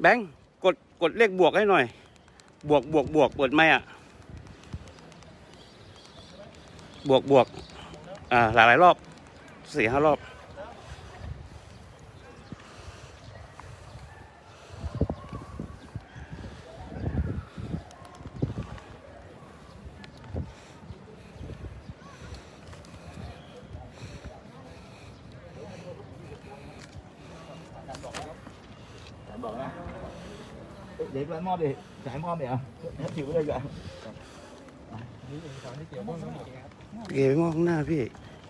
แบงค์กดกดเลขบวกให้หน่อย บวกบวกบวกเปิดไหมอะ บวกบวกอ่าหลายหลายรอบสี่ห้ารอบ บอกนะเดี๋ยวไปม อบดิจ่ายมอบเดี๋ยวถือไว้เลยดีกว่าพี่เก๋ไปมองข้างหน้าพี่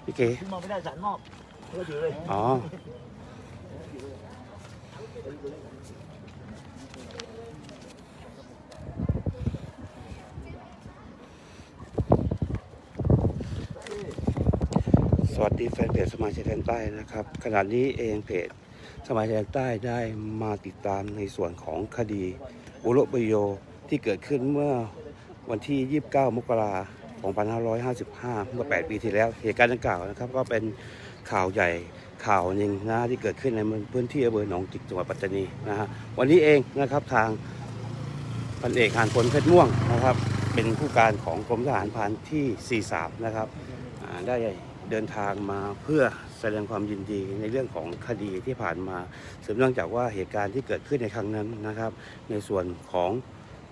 พี่เก๋ที่มอบไม่ได้สารมอบก็ถือเลยอ๋อสวัสดีแฟนเพจสมาชิกแดนใต้นะครับขณะนี้เองเพจสมาชิกแดนใต้ได้มาติดตามในส่วนของคดี อุรุปโยที่เกิดขึ้นเมื่อวันที่ 29 มกราคม 2555 เมื่อ 8 ปีที่แล้ว เหตุการณ์ดังกล่าวนะครับ ก็เป็นข่าวใหญ่ข่าวหนึ่งนะที่เกิดขึ้นในพื้นที่อำเภอหนองจิกจังหวัดปัตตานีนะฮะวันนี้เองนะครับทางพันเอกหานพลเพชรม่วงนะครับ เป็นผู้การของกรมทหารพรานที่ 43 นะครับได้เดินทางมาเพื่อ แสดงความยินดีในเรื่องของคดีที่ผ่านมาสืบเนื่องจากว่าเหตุการณ์ที่เกิดขึ้นในครั้งนั้นนะครับ ในส่วนของ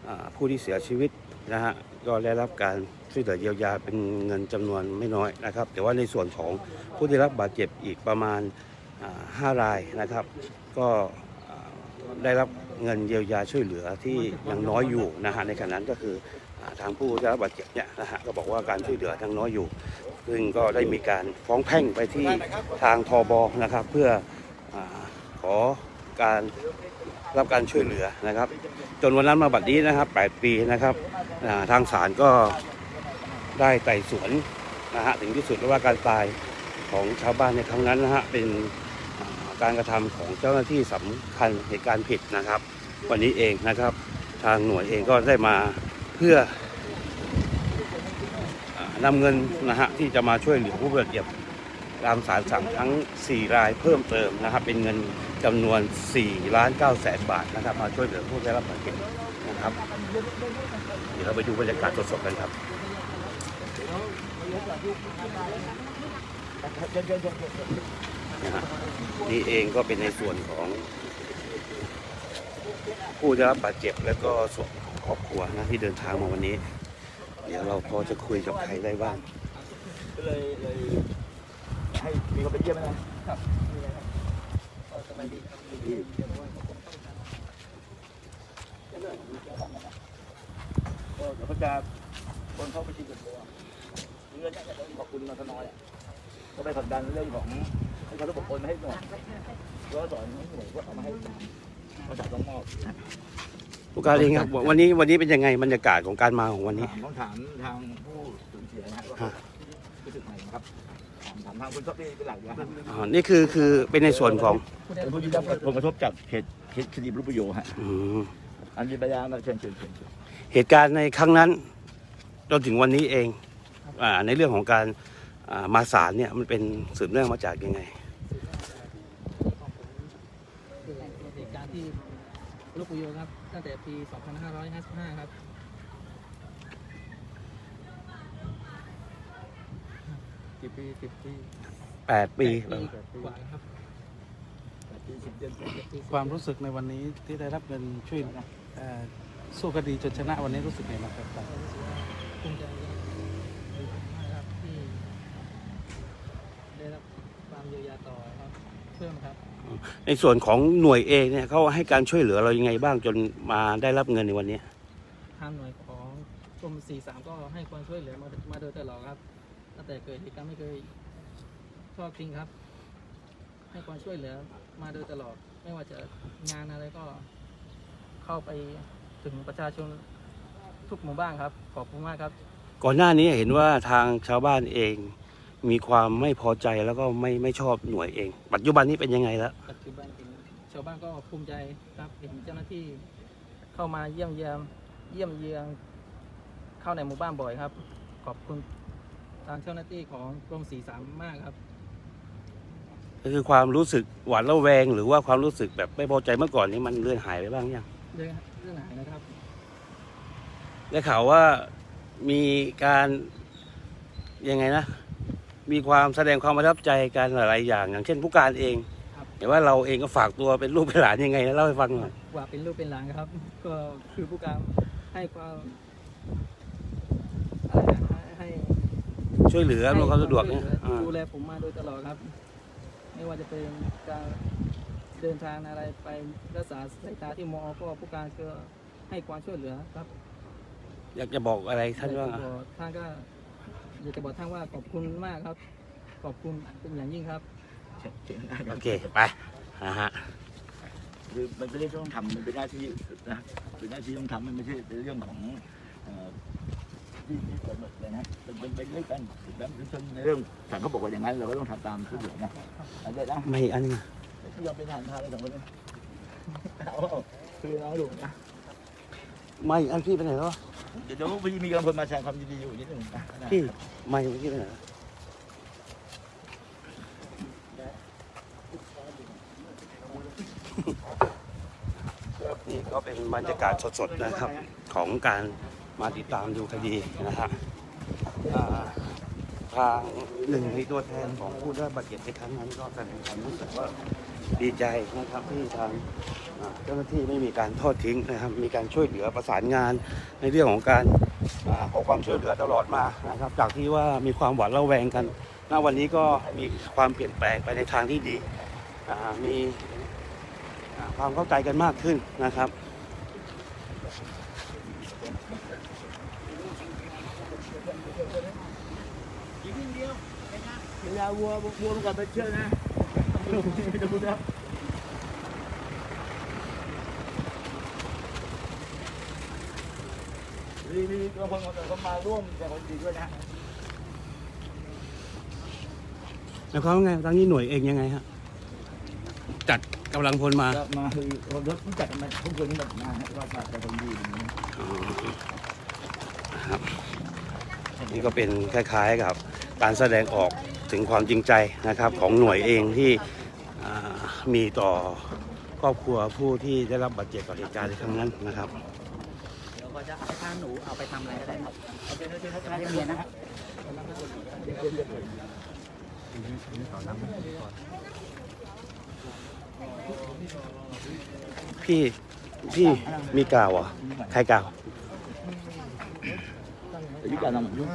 อผู้ที่เสียชีวิตนะฮะก็ได้รับการช่วยเหลือเยียวยาเป็นเงินจำนวนไม่น้อยนะครับ แต่ว่าในส่วนของผู้ที่รับบาดเจ็บอีกประมาณอ่าห้ารายนะครับ ก็ได้รับ เงินเยียวยาช่วยเหลือที่ยังน้อยอยู่นะฮะในขณะนั้นก็คือทางผู้ได้รับบาดเจ็บเนี่ยนะฮะก็บอกว่าการช่วยเหลือยังน้อยอยู่ ซึ่งก็ได้มีการฟ้องแพ่งไปที่ทางทบนะครับ เพื่ออขอการรับการช่วยเหลือนะครับ จนวันนั้นมาบัดนี้นะครับ 8 ปีนะครับทางศาลก็ได้ไต่สวนนะฮะถึงที่สุดแล้วว่าการตายของชาวบ้านในครั้งนั้นนะฮะเป็น การกระทำของเจ้าหน้าที่สำคัญเหตุการณ์ผิดนะครับ วันนี้เองนะครับ ทางหน่วยเองก็ได้มาเพื่ออ่านำเงินนะฮะที่จะมาช่วยเหลือผู้บาดเจ็บตามสารสั่งทั้ง 4 รายเพิ่มเติมนะครับ เป็นเงินจำนวน4ล้าน9แสนบาทนะครับ มาช่วยเหลือผู้ได้รับบาดเจ็บนะครับ เดี๋ยวเราไปดูบรรยากาศสดๆกันครับเชิญเชิญเชิญเชิญ นะฮะนี่เองก็เป็นในส่วนของผู้ได้รับบาดเจ็บแล้วก็ส่วนของครอบครัวนะที่เดินทางมาวันนี้ เดี๋ยวเราพอจะคุยกับใครได้บ้างก็เลยเลยให้มีคนไปเยี่ยมนะครับก็เดี๋ยวเขาจะคนเข้าไปชิงกับตัวเรื่องนี้จะต้องขอบคุณนทน้อยก็ไปผลักดันเรื่องของ เขาระบบโอนมาให้หน่อยก็สอนให้หน่วยว่าเอามาให้มาจากต้องมอบผู้การเองครับวันนี้วันนี้เป็นยังไงบรรยากาศของการมาของวันนี้ต้องถามทางผู้สูญเสียนะฮะว่าเขารู้สึกไงครับถามถามทางคุณชอบเป็นหลักนะครับอ๋อนี่คือคือเป็นในส่วนของเป็นผู้ที่ได้รับผลกระทบจากเหตุเหตุคดีรูปประโยชน์ฮะอืมอันนี้พยายามมาเชิญเชิญเชิญเชิญเหตุการณ์ในครั้งนั้นจนถึงวันนี้เองอาในเรื่องของการอ่ามาศาลเนี่ยมันเป็นสืบเนื่องมาจากยังไง เหตุการณ์ที่ ลูกปุโยครับ ตั้งแต่ปี 2555 ครับ กี่ปีสิบปี8ปีแปดกว่าครับความรู้สึกในวันนี้ที่ได้รับเงินช่วยเอ่อสู้คดีจนชนะวันนี้รู้สึกไงบ้างครับภูมิใจมากครับที่ได้รับความเยียวยาต่อครับ เพิ่มครับ ในส่วนของหน่วยเองเนี่ยเขาให้การช่วยเหลือเรายังไงบ้างจนมาได้รับเงินในวันนี้ ทางหน่วยของกรม43ก็ให้ความช่วยเหลือมามาโดยตลอดครับ ตั้งแต่เกิดเหตุการณ์ไม่เคยทอดทิ้งครับ ให้ความช่วยเหลือมาโดยตลอด ไม่ว่าจะงานอะไรก็เข้าไปถึงประชาชนทุกหมู่บ้านครับ ขอบคุณมากครับ ก่อนหน้านี้เห็นว่าทางชาวบ้านเอง มีความไม่พอใจแล้วก็ไม่ไม่ชอบหน่วยเอง ปัจจุบันนี้เป็นยังไงแล้วปัจจุบันเห็นชาวบ้านก็ภูมิใจครับเห็นเจ้าหน้าที่เข้ามาเยี่ยมเยียมเยี่ยมเยียงเข้าในหมู่บ้านบ่อยครับ ขอบคุณทางเจ้าหน้าที่ของกรมสีสามมากครับก็คือความรู้สึกหวาดระแวง หรือว่าความรู้สึกแบบไม่พอใจเมื่อก่อนนี้มันเลื่อนหายไปบ้างยังเรื่องเรื่องไหนนะครับ ได้ข่าวว่ามีการยังไงนะ มีความแสดงความประทับใจกันหลายๆอย่าง อย่างเช่นผู้การเองครับเห็นว่าเราเองก็ฝากตัวเป็นลูกเป็นหลานยังไงนะเล่าให้ฟังหน่อยว่าเป็นลูกเป็นหลานครับ ก็คือผู้การให้ความอะไรนะให้ช่วยเหลืออำนวยความสะดวกเนี่ยให้อ่าดูแลผมมาโดยตลอดครับ ไม่ว่าจะเป็นการเดินทางอะไรไปรักษาสายตาที่มอก็ผู้การก็ให้ความช่วยเหลือครับ อยากจะบอกอะไรท่านบ้างอยกอะจะบอกท่านก็ อยากจะบอกท่านว่าขอบคุณมากครับ ขอบคุณเป็นอย่างยิ่งครับ โอเค ไปนะฮะ คือมันเป็นเรื่องที่ต้องทำมันเป็นหน้าที่นะเป็นหน้าที่ต้องทำมันไม่ใช่เป็นเรื่องของเอ่อที่ที่กำหนดเลยนะเป็นเป็นเป็นเรื่องกันแล้วในเรื่องสั่งเขาบอกว่าอย่างนั้นเราก็ต้องทำตามทุกอย่างนะอันเด็ดนะไม่อันนี้นะไม่ยอมเป็นทหารพาเลยสองคนนี้เอาคือน้องลูกนะไม่อันพี่ไปไหนแล้ววะ เดี๋ยวเดี๋ยวพี่มีกำลังพลมาแสดงความยินดีอยู่นิดหนึ่งนะพี่ไม่พี่ไปไหนแล้วนี่ก็เป็นบรรยากาศสดๆนะครับ ของการมาติดตามดูคดีนะฮะทางหนึ่งในตัวแทนของผู้ได้บาดเจ็บในครั้งนั้นก็แสดงความรู้สึกว่าดีใจนะครับที่ทาง เจ้าหน้าที่ไม่มีการทอดทิ้งนะครับ มีการช่วยเหลือประสานงานในเรื่องของการอาขอความช่วยเหลือตลอดมานะครับ จากที่ว่ามีความหวาดระแวงกัน ณ วันนี้ก็มีความเปลี่ยนแปลงไปในทางที่ดีอ่ามีอ่าความเข้าใจกันมากขึ้นนะครับเวลาวัววัวมันก่อนไปเชื่อนะจะพูดนะ มีมีกำลังพลเขามาร่วมแสดงความยินดีด้วยนะแล้วเขาไงทางนี้หน่วยเองยังไงฮะ จัดกำลังพลมา ก็มาคือรถรู้จักกันมาทุกคนที่แบบมาว่าฝากแต่คนดีอย่างนี้ครับนี่ก็เป็นคล้ายๆกับการแสดงออกถึงความจริงใจนะครับ ของหน่วยเองที่อ่ามีต่อครอบครัวผู้ที่ได้รับบาดเจ็บจากเหตุการณ์ในครั้งนั้นนะครับเดี๋ยวก็จะให้ท่านหนูเอาไปทำอะไรก็ได้ครับโอเคโอเคครับไม่เมียนะพี่ พี่มีกล่าวเหรอะใครกล่าวยุก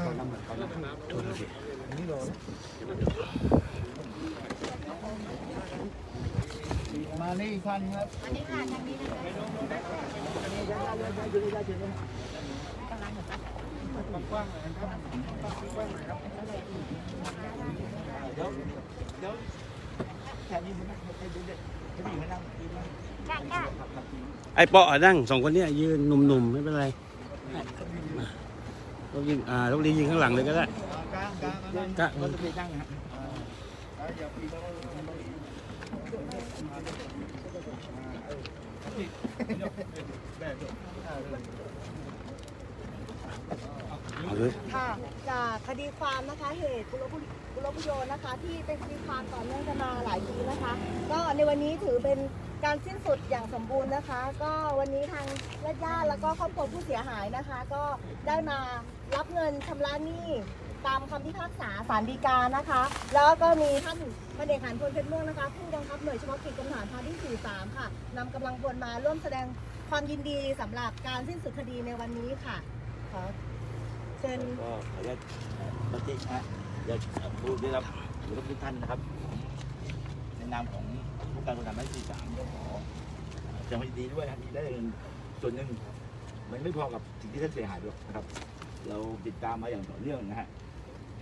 ารนำยุคโทษทีมานี่ท่านครับเดี๋ยวเดี๋ยวแค่นี้มันให้ดูเด็กให้ผู้หญิงมานั่งกินนะไอ้เปาะนั่งสองคนเนี้ยยืนหนุ่มๆไม่เป็นไรต้องยิงอ่าต้องยิงข้างหลังเลยก็ได้กลางกลางกลางกะก็จะไปนั่งนะฮะ เอาเลย ค่ะจากคดีความนะคะเหตุกุลพุกุลพุโยนะคะ ที่เป็นคดีความต่อเนื่องกันมาหลายปีนะคะ ก็ในวันนี้ถือเป็นการสิ้นสุดอย่างสมบูรณ์นะคะ ก็วันนี้ทางญาติญาติแล้วก็ครอบครัวผู้เสียหายนะคะ ก็ได้มารับเงินชำระหนี้ ตามคำพิพากษาศาลฎีกานะคะ แล้วก็มีท่านพลเอกหันพลเพชรม่วงนะคะ ผู้บังคับหน่วยเฉพาะกิจกรมทหารพรานที่43ค่ะนำกำลังพลมาร่วมแสดงความยินดีสำหรับการสิ้นสุดคดีในวันนี้ค่ะขอเชิญก็ขออนุญาตบันทึกนะอยากผู้ได้รับหรือทุกท่านนะครับ ในนามของผู้การกองทัพภาคที่สามขอแสดงความยินดีด้วยนะที่ได้เงินส่วนหนึ่งมันไม่พอกับสิ่งที่ท่านเสียหายหรอกนะครับ เราติดตามมาอย่างต่อเนื่องนะฮะ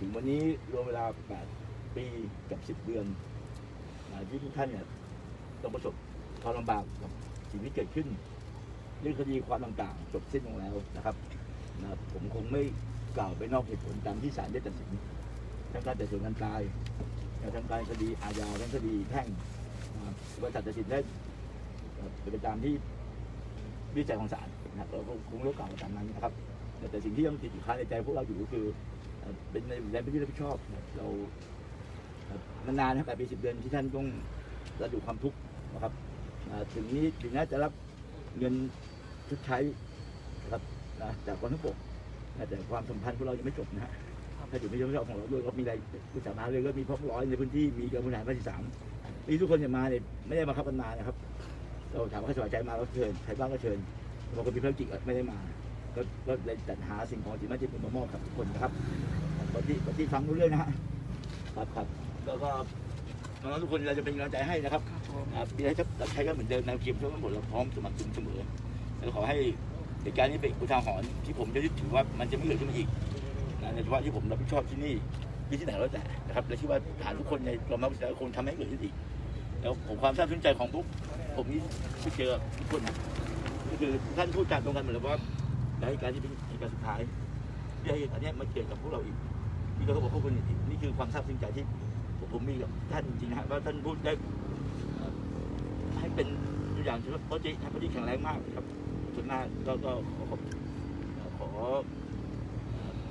ถึงวันนี้รวมเวลา 8 ปีกับ 10 เดือนที่ทุกท่านเนี่ยต้องประสบความลำบากกับสิ่งที่เกิดขึ้นเรื่องคดีความต่างๆ จบสิ้นลงแล้วนะครับนะผมคงไม่กล่าวไปนอกเหตุผลตามที่ศาลได้ตัดสินทั้งการแต่ส่วนการตายทั้งการคดีอาญาทั้งคดีแพ่งบริษัทตัดสินได้เป็นไปตามที่วิจัยของศาลนะครับเราก็คงไม่กล่าวตามนั้นนะครับ แต่สิ่งที่ยังติดอยู่ค้าในใจพวกเราอยู่ก็คือ เป็นในในพื้นที่รับผิดชอบนะครับเรานานๆนะแปดปีสิบเดือนที่ท่านต้องรับอยู่ความทุกข์นะครับถึงนี้ถึงแม้จะรับเงินชดใช้ครับนะจากกองทัพบกนะแต่ความสัมพันธ์ของเรายังไม่จบนะฮะถ้าอยู่ไม่ยอมรับของเราด้วยก็มีอะไรปรึกษาหาเลยก็มีพวกร้อยในพื้นที่มีกองพลทหารภาคที่สามนี่ทุกคนจะมาเนี่ยไม่ได้มาคับกันมานะครับเราถามว่าใครสบายใจมาก็เชิญใครบ้างก็เชิญบางคนมีภารกิจไม่ได้มา ก็ก็เลยจัดหาสิ่งของสิ่งแวดล้อมมามอบกับทุกคนนะครับปฏิปฏิฟังรู้เรื่องนะฮะครับครับแล้วก็น้องๆทุกคนเราจะเป็นกำลังใจให้นะครับอ่ามีอะไรจะใช้ก็เหมือนเดิมแนวคิดทุกคนเราพร้อมสมัครเสมอแล้วขอให้เหตุการณ์นี้เป็นอุทาหรณ์ที่ผมจะยึดถือว่ามันจะไม่เกิดขึ้นมาอีกนะในเฉพาะที่ผมรับผิดชอบที่นี่ที่ที่ไหนแล้วแต่นะครับและคิดว่าฐานทุกคนในกรมรับผิดชอบคงทำให้เกิดขึ้นอีกแล้วผมความทราบซึ้งใจของพวกผมนี่ที่เจอทุกคนนะก็คือท่านพูดจาตรงกันเหมือนกับว่า และเหตุการณ์ที่เป็นเหตุการณ์สุดท้ายที่ให้เหตุการณ์เนี้ยมาเกิดกับพวกเราอีกนี่ก็ต้องบอกพวกคุณอีกนี่คือความซาบซึ้งใจที่ผมผมมีกับท่านจริงๆนะว่าท่านพูดได้ให้เป็นตัวอย่างที่ว่าพราะจีท่านพอดีแข็งแรงมากครับส่วนหน้าก็ก็ขอขอ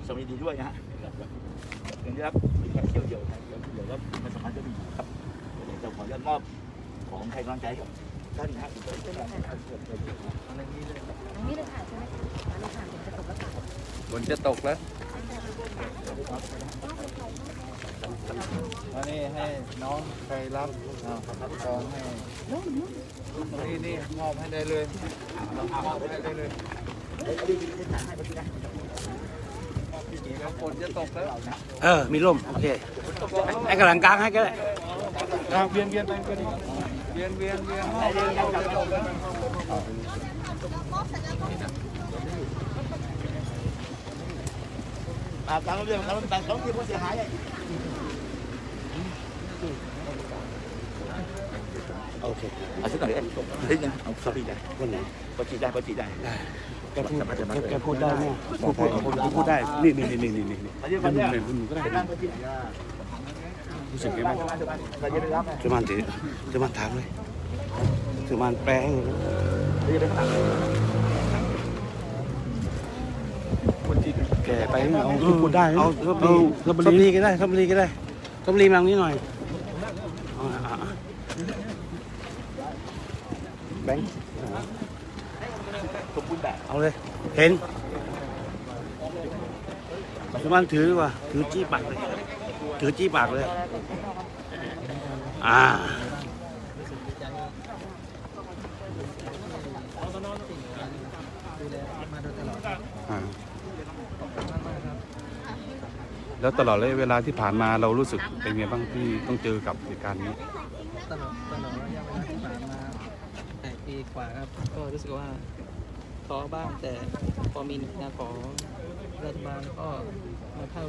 สวัสดีด้วยนะฮะกับกับกับเงินที่รับเป็นแค่เที่ยวเดียวนะเดี๋ยวเดี๋ยวก็มันสำคัญก็มีครับเดี๋ยวจะขออนุญาตมอบของใครกำลังใจกับท่านนะฮะตรงนี้เลยค่ะ ใช่ไหมคะมาเลยค่ะผมจะตกแล้วค่ะฝนจะตกแล้วอันนี้ให้น้องใครรับอ่ารับซองให้นี่นี่มอบให้ได้เลยมอบให้ได้เลยแล้วฝนจะตกแล้วเออ มีร่ม โอเคไอ้กำลังกลางให้ก็ได้อะเวียนเวียนไปเวียนเวียนเวียนเวียน มอบแล้วฝนจะตกแล้ามตามเรื่องตามตามต้องมีผู้เสียหายโอเคเอาสักหน่อยเอ้ยเฮ้ยังเอาสปีได้วันไหนปจีได้ปจีได้ได้แกพูดแกพูดได้ไหมพูดพูดพูดพูดได้ นี่นี่นี่นี่นี่นี่อันนี้คนเนี้ยนี่นี่ก็ได้เป็นนั่งปจีรู้สึกไงบ้างเจะไปรับจะมันถือจะมันถามเลยจะมันแปลงเราจะไปข้างหลัง แกไปเอาพูดได้เอาลบบุรีลบบุรีก็ได้ลบบุรีก็ได้ลบบุรีมาตรงนี้หน่อยเอาอะอะอะแบงค์สมบูรณ์แบบเอาเลย เห็นจะมันถือว่ะถือจี้ปากเลย ถือจี้ปากเลย อ่า ดูแลมาโดยตลอด อ่า ขอบคุณมากมากๆครับ แล้วตลอดระยะเวลาที่ผ่านมาเรารู้สึกเป็นไงบ้างที่ต้องเจอกับเหตุการณ์นี้ ตลอดตลอดระยะเวลาที่ผ่านมาแปดปีกว่าครับ ก็รู้สึกว่าท้อบ้างแต่พอมีงานของรัฐบาลก็มาเข้า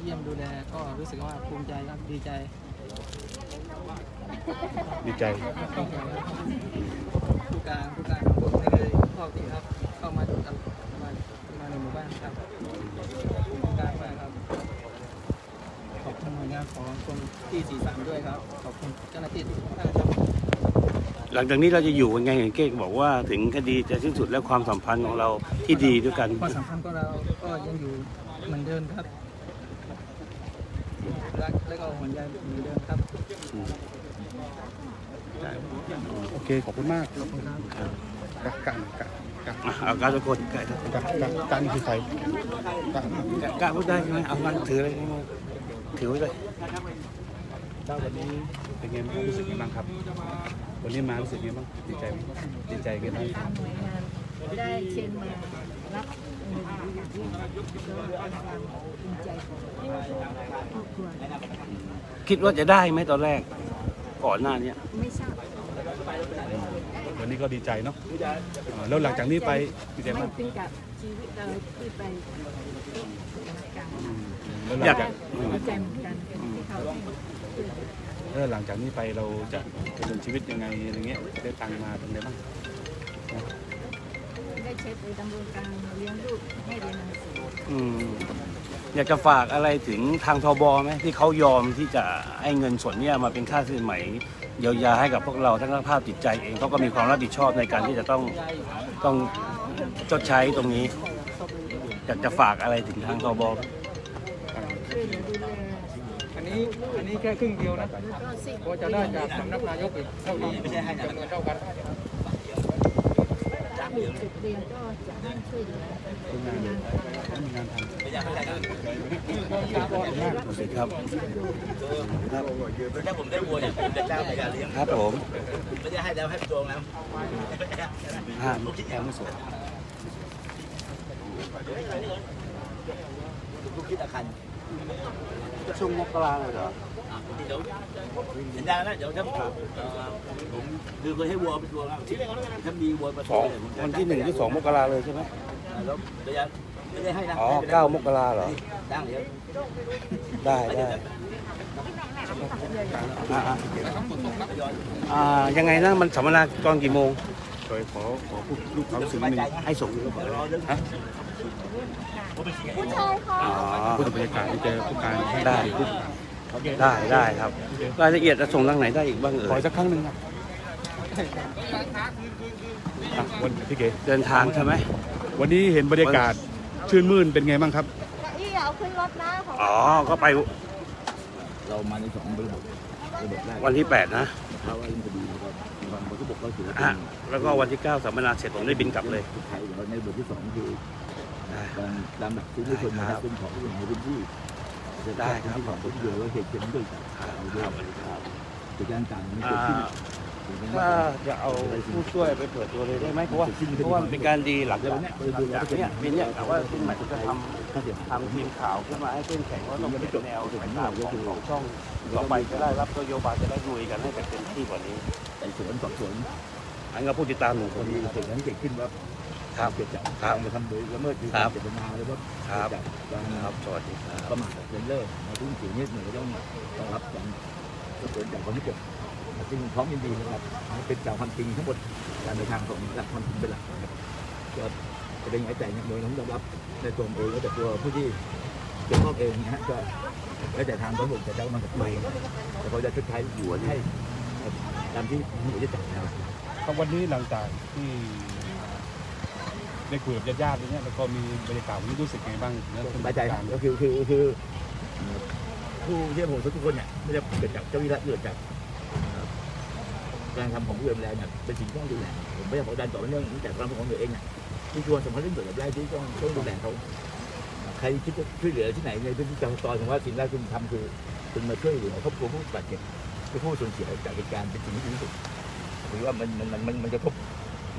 เยี่ยมดูแลก็รู้สึกว่าภูมิใจครับดีใจดีใจผู้การผู้การของผมนี่เลยพ่อที่ครับเข้ามาดูกันมามาในหมู่บ้านครับขอบคุณผู้การมากครับ ขอบคุณหน่วยงานของกรมที่43ด้วยครับ ขอบคุณเจ้าหน้าที่ทุกท่านครับหลังจากนี้เราจะอยู่กันไงเห็นเก้บอกว่าถึงคดีจะสิ้นสุดและความสัมพันธ์ของเราที่ดีด้วยกันความสัมพันธ์ของเราก็ยังอยู่เหมือนเดิมครับรักและก็ห่วงใยเหมือนเดิมครับโอเคขอบคุณมากขอบคุณครับ กะกะกะกะอะเอาการทุกคนกะกะกะกะนี่คือใครกะกะกพูดได้ใช่ไหมเอามันถืออะไรถือไว้เลยเจ้าวันนี้เป็นไงบ้างรู้สึกยังไงบ้างครับ วันนี้มารู้สึกยังไงบ้างดีใจไหมดีใจไงบ้างทางหน่วยงานได้เชิญมารับเงินอย่างที่ก็เป็นความภูมิใจของครอบครัวคิดว่าจะได้ไหมตอนแรก ก่อนหน้านี้ไม่ทราบวันนี้ ก็ดีใจเนาะอ่าแล้วหลังจากนี้ไปดีใจไม่มากเป็นกับชีวิตเราที่ไปการแล้วหลังจากเข้าใจเหมือนกันที่เขาแล้วหลังจากนี้ไปเราจะดำเนินชีวิตยังไงอะไรเงี้ยได้ตังค์มาเป็นไงบ้างได้ใช้ไปดำรงการเลี้ยงลูกให้เรียนหนังสืออืมอยากจะฝากอะไรถึงทางทบไหมที่เขายอมที่จะให้เงินส่วนเนี้ยมาเป็นค่าสินไหม เยียวยาให้กับพวกเราทั้งภาพจิตใจเองเขาก็มีความรับผิดชอบในการที่จะต้องต้องชดใช้ตรงนี้อยากจะฝากอะไรถึงทางทบอันนี้อันนี้แค่ครึ่งเดียวนะเพราะจะได้จากสำนักนายกอีกเท่านี้จำนวนเท่ากัน จุดเรียนก็จะให้ช่วยเหลือเป็นงานทำครับครับถ้าผมได้วัวเนี่ยผมจะจ้างในการเลี้ยงครับผมไม่ได้ให้แล้วให้ตัวแล้วอ่ามลูกที่แอมไม่สวยทุกคิดอาคารช่วงมกราเลยเหรอ เดี๋ยวสัญญาแล้วเดี๋ยวถ้าผมคือเคยให้วัวเป็นตัวแล้วถ้ามีวัวประสตูองวันที่หนึ่งที่สองมกราเลยใช่ไหมแล้วระยะไม่ได้ให้นะอ๋อเก้ามกราเหรอจ้างเดี๋ยวได้ได้อ่าอ่าอ่ายังไงนะมันสัมมนาตอนกี่โมงโดยขอขอพูดลูกความรู้สึกสบายนิดใจนึงนะให้ส่งเดี๋ยวรอเรื่องฮะผู้ชายค่ะอ๋อพูดถึงบรรยากาศที่เจอผู้การให้ได้พูด ได้ได้ครับ รายละเอียดจะส่งทางไหนได้อีกบ้างเอ่ขอยสักครั้งหนึ่งนะอะวันพี่เก๋เดินทางใช่ไหมวันนี้เห็นบรรยากาศชื่นมื่นเป็นไงบ้างครับ อีเอาขึ้นรถนะของอ๋อก็ไปเรามาในสองบริบทบริบทแรกวันที่ 8 นะเขาว่าคดีนะครับบางบทที่บอกก็ถือว่าอะแล้วก็วันที่ 9สัมมนาเสร็จผมได้บินกลับเลย ไทยแล้วในบทที่สองคือได้การตามหลักที่ทุกคนนะครับเป็นของผู้ในพื้นที่ ได้ครับที่ของผู้เดียวว่าเหตุเกิดด้วยจากเราด้วยเหตุการณ์ต่างๆมันเกิดอ่าขึ้นถ้าจะเอาผู้ช่วยไปเปิดตัวเลยได้ไหมเพราะว่าเพราะว่ามันเป็นการดีหลังจากเนี้ยจากเนี้ยปีเนี้ยแต่ว่าขึ้นใหม่จะทำถ้าเสียทำทีมข่าวขึ้นมาให้เข้มแข็งว่าต้องเป็นแนวสายตามของของช่องต่อไปจะได้รับนโยบายจะได้ลุยกันให้เป็นเต็มที่กว่านี้ไต่สวนสอบสวนอันก็ผู้ติดตามหนึ่งคคนนที่เหตุนั้นเกิดขึ้นว่า ครับเกิดจากครับการกระทำโดยละเมิดหรือครัการบเจตนาหรือว่าครับเกิดจากการครับสวัสดีครับประมาทเลินเล่อในพื้นที่นี้หน่วยก็ต้องต้องรับการสอบสวนจากคนที่เกิดซึ่งพร้อมยินดีนะครับให้เป็นจากความจริงทั้งหมดการในทางของหลักความจริงเป็นหลักนะครับก็จะเป็นไงใจเนี่ยโดยน้องยอมรับในตัวผมเองและแต่ตัวผู้ที่เกี่ยวข้องเองนะฮะก็แล้วแต่ทางตำรวจจะเจ้ามันกับตัวเองแต่เขาจะชดใช้หัวให้ตามที่ตำรวจจะจับนะครับครับวันนี้หลังจากที่ ได้คุยกับญาติๆอย่างเงี้ยแล้วก็มีบรรยากาศวันนี้รู้สึกไงบ้างเรื่องสบายใจครับก็คือคือคือเอ่อผู้ที่ผมทุกคนเนี่ยไม่ได้เกิดจากเจ้าวิรัตเกิดจากเอ่อการทำของผู้อื่นแล้วเนี่ยเป็นสิ่งที่ต้องดูแลผมไม่ได้ผลักดันต่อเนื่องจากความของตัวเองเนี่ยที่ชวนสำคัญเรื่องเกิดกับแรกที่ต้องต้องดูแลเขาใครคิดจะช่วยเหลือที่ไหนในพื้นที่จังหวัดตอนผมว่าสิ่งแรกคุณทำคือคุณมาช่วยเหลือครอบครัวผู้บาดเจ็บผู้ผู้สูญเสียจากเหตุการณ์เป็นสิ่งที่ดีที่สุดหรือว่ามันมันมันมันมันจะทบ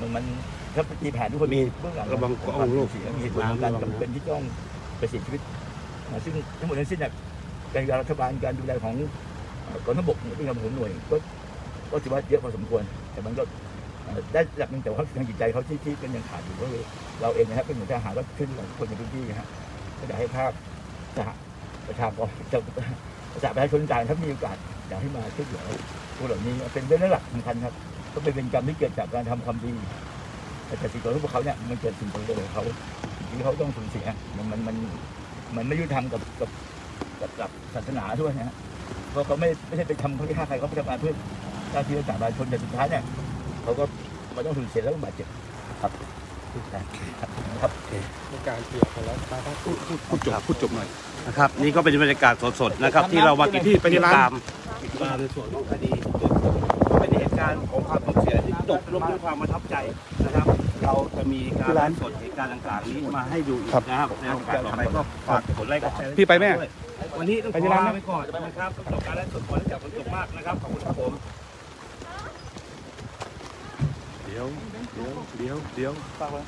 มันมัน ถ้าตีแผนทุกคนมีเบื้องหลังระวังของกล้องลูกเสียมีเหตุผลของการจำเป็นที่ต้องไปเสียชีวิตอ่าซึ่งทั้งหมดทั้งสิ้นเนี่ยการรัฐบาลการดูแลของเอ่อกองทัพบกเนี่ยเป็นการของหน่วยก็ก็ถือว่าเยอะพอสมควร แต่มันก็เอ่อได้ระดับหนึงแต่ว่าทางจิตใจเขาที่ที่เป็นยังขาดอยู่ก็คือเราเองนะครับเป็นเหมือนทหารก็ขึ้นของทุกคนในพื้นที่นะฮะก็อยากให้ภาคสหประชากรจะประชาประชาชนต่างถ้ามีโอกาสอยากให้มาช่วยเหลือพวกเหล่านี้เป็นเรื่องหลักสำคัญครับ ก็เป็นเวรกรรมที่เกิดจากการทำความดี แต่สิ่งของพวกเขาเนี่ยมันเกิดสิ่งของตัวของเขาสิ่งที่เขาต้องสูญเสียมันมันมันมันไม่ยุติธรรมกับกับกับกับศาสนาด้วยนะฮะเพราะเขาไม่ไม่ใช่ไปทำเพื่อฆ่าใครเขาไปทำงานเพื่อหน้าที่รักษาประชาชนแต่สุดท้ายเนี่ยเขาก็มันต้องสูญเสียแล้วก็บาดเจ็บครับครับการเคลียร์กันแล้วพูดพูดพูดจบพูดจบหน่อยนะครับ นี่ก็เป็นบรรยากาศสดๆนะครับ ที่เรามาติดที่ไปที่ร้านตามติดตามในส่วนของคดี ก็เป็นเหตุการณ์ของความสูญเสียที่จบลงด้วยความประทับใจนะครับ เราจะมีการไลฟ์สดเหตุการณ์ต่างๆ นี้มาให้ดูอีกนะครับในโอกาสต่อไปก็ฝากกดไลค์กดแชร์พี่ไปแม่ด้วยวันนี้ต้องไปขที่อร้านลานะไปก่อนนะครับสำหรับการไลฟ์สดขอให้จากคนจบมากนะครับขอบคุณครับผมเดี๋ยวเดี๋ยวเดี๋ยวเดี๋ยวฝากไว้